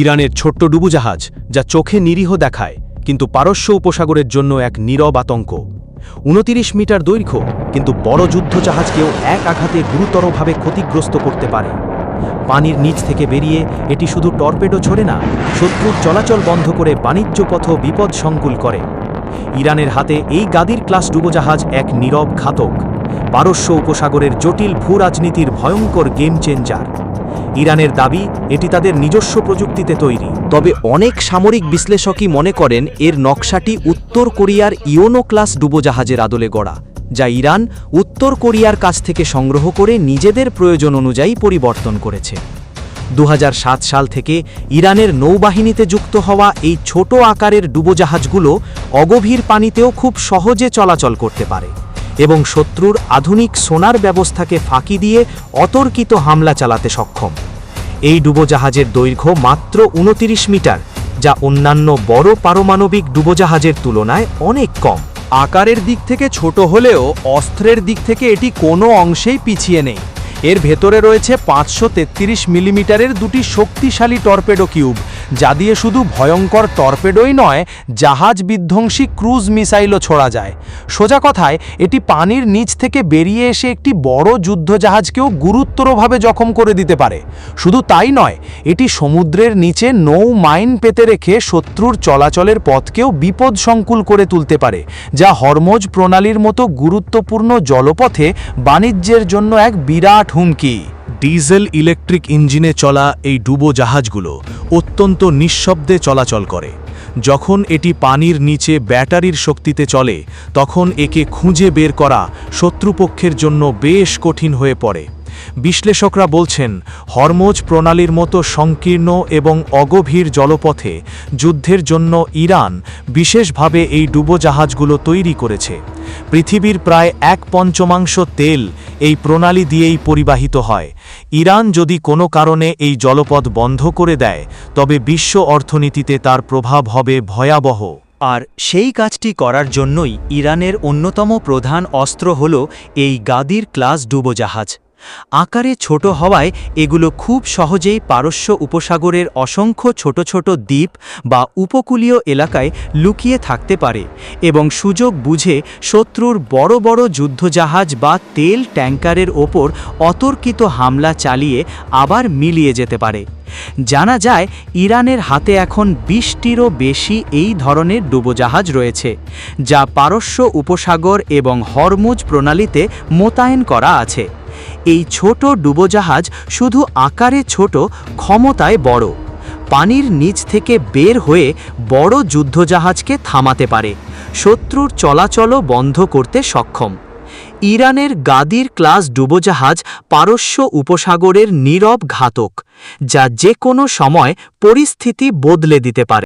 ইরানের ছোট্ট ডুবুজাহাজ যা চোখে নিরীহ দেখায়, কিন্তু পারস্য উপসাগরের জন্য এক নীরব আতঙ্ক। উনতিরিশ মিটার দৈর্ঘ্য, কিন্তু বড় যুদ্ধজাহাজকেও এক আঘাতে গুরুতরভাবে ক্ষতিগ্রস্ত করতে পারে। পানির নিচ থেকে বেরিয়ে এটি শুধু টর্পেডো ছোড়ে না, শত্রুর চলাচল বন্ধ করে বাণিজ্য পথ বিপদ সংকুল করে। ইরানের হাতে এই গাদির ক্লাস ডুবোজাহাজ এক নীরব ঘাতক। পারস্য উপসাগরের জটিল ভূ রাজনীতির ভয়ঙ্কর গেম চেঞ্জার। ইরানের দাবি, এটি তাদের নিজস্ব প্রযুক্তিতে তৈরি। তবে অনেক সামরিক বিশ্লেষকই মনে করেন, এর নকশাটি উত্তর কোরিয়ার ইওনো ক্লাস ডুবোজাহাজের আদলে গড়া, যা ইরান উত্তর কোরিয়ার কাছ থেকে সংগ্রহ করে নিজেদের প্রয়োজন অনুযায়ী পরিবর্তন করেছে। দু হাজার সাত সাল থেকে ইরানের নৌবাহিনীতে যুক্ত হওয়া এই ছোট আকারের ডুবোজাহাজগুলো অগভীর পানিতেও খুব সহজে চলাচল করতে পারে এবং শত্রুর আধুনিক সোনার ব্যবস্থাকে ফাঁকি দিয়ে অতর্কিত হামলা চালাতে সক্ষম। এই ডুবোজাহাজের দৈর্ঘ্য মাত্র উনতিরিশ মিটার, যা অন্যান্য বড় পারমাণবিক ডুবোজাহাজের তুলনায় অনেক কম। আকারের দিক থেকে ছোট হলেও অস্ত্রের দিক থেকে এটি কোনো অংশেই পিছিয়ে নেই। এর ভেতরে রয়েছে পাঁচশো তেত্রিশ মিলিমিটারের দুটি শক্তিশালী টর্পেডো কিউব যা দিয়ে শুধু ভয়ঙ্কর টর্পেডোই নয়, জাহাজ বিধ্বংসী ক্রুজ মিসাইলও ছোড়া যায়। সোজা কথায়, এটি পানির নিচ থেকে বেরিয়ে এসে একটি বড় যুদ্ধজাহাজকেও গুরুতরভাবে জখম করে দিতে পারে। শুধু তাই নয়, এটি সমুদ্রের নিচে নৌ মাইন পেতে রেখে শত্রুর চলাচলের পথকেও বিপদ সংকুল করে তুলতে পারে, যা হরমোজ প্রণালীর মতো গুরুত্বপূর্ণ জলপথে বাণিজ্যের জন্য এক বিরাট হুমকি। ডিজেল ইলেকট্রিক ইঞ্জিনে চলা এই ডুবো জাহাজগুলো অত্যন্ত নিঃশব্দে চলাচল করে। যখন এটি পানির নিচে ব্যাটারির শক্তিতে চলে, তখন একে খুঁজে বের করা শত্রুপক্ষের জন্য বেশ কঠিন হয়ে পড়ে। বিশ্লেষকরা বলছেন, হরমোজ প্রণালীর মতো সংকীর্ণ এবং অগভীর জলপথে যুদ্ধের জন্য ইরান বিশেষভাবে এই ডুবোজাহাজগুলো তৈরি করেছে। পৃথিবীর প্রায় এক পঞ্চমাংশ তেল এই প্রণালী দিয়েই পরিবাহিত হয়। ইরান যদি কোনো কারণে এই জলপথ বন্ধ করে দেয়, তবে বিশ্ব অর্থনীতিতে তার প্রভাব হবে ভয়াবহ। আর সেই কাজটি করার জন্যই ইরানের অন্যতম প্রধান অস্ত্র হল এই গাদির ক্লাস ডুবোজাহাজ। আকারে ছোট হওয়ায় এগুলো খুব সহজেই পারস্য উপসাগরের অসংখ্য ছোট ছোট দ্বীপ বা উপকূলীয় এলাকায় লুকিয়ে থাকতে পারে এবং সুযোগ বুঝে শত্রুর বড় বড় যুদ্ধজাহাজ বা তেল ট্যাঙ্কারের ওপর অতর্কিত হামলা চালিয়ে আবার মিলিয়ে যেতে পারে। জানা যায়, ইরানের হাতে এখন বিশটিরও বেশি এই ধরনের ডুবোজাহাজ রয়েছে, যা পারস্য উপসাগর এবং হরমুজ প্রণালীতে মোতায়েন করা আছে। এই ছোট ডুবোজাহাজ শুধু আকারে ছোট, ক্ষমতায় বড়। পানির নিচ থেকে বের হয়ে বড় যুদ্ধজাহাজকে থামাতে পারে। শত্রুর চলাচলও বন্ধ করতে সক্ষম। ইরানের গাদির ক্লাস ডুবোজাহাজ পারস্য উপসাগরের নীরব ঘাতক, যা যে কোনো সময় পরিস্থিতি বদলে দিতে পারে।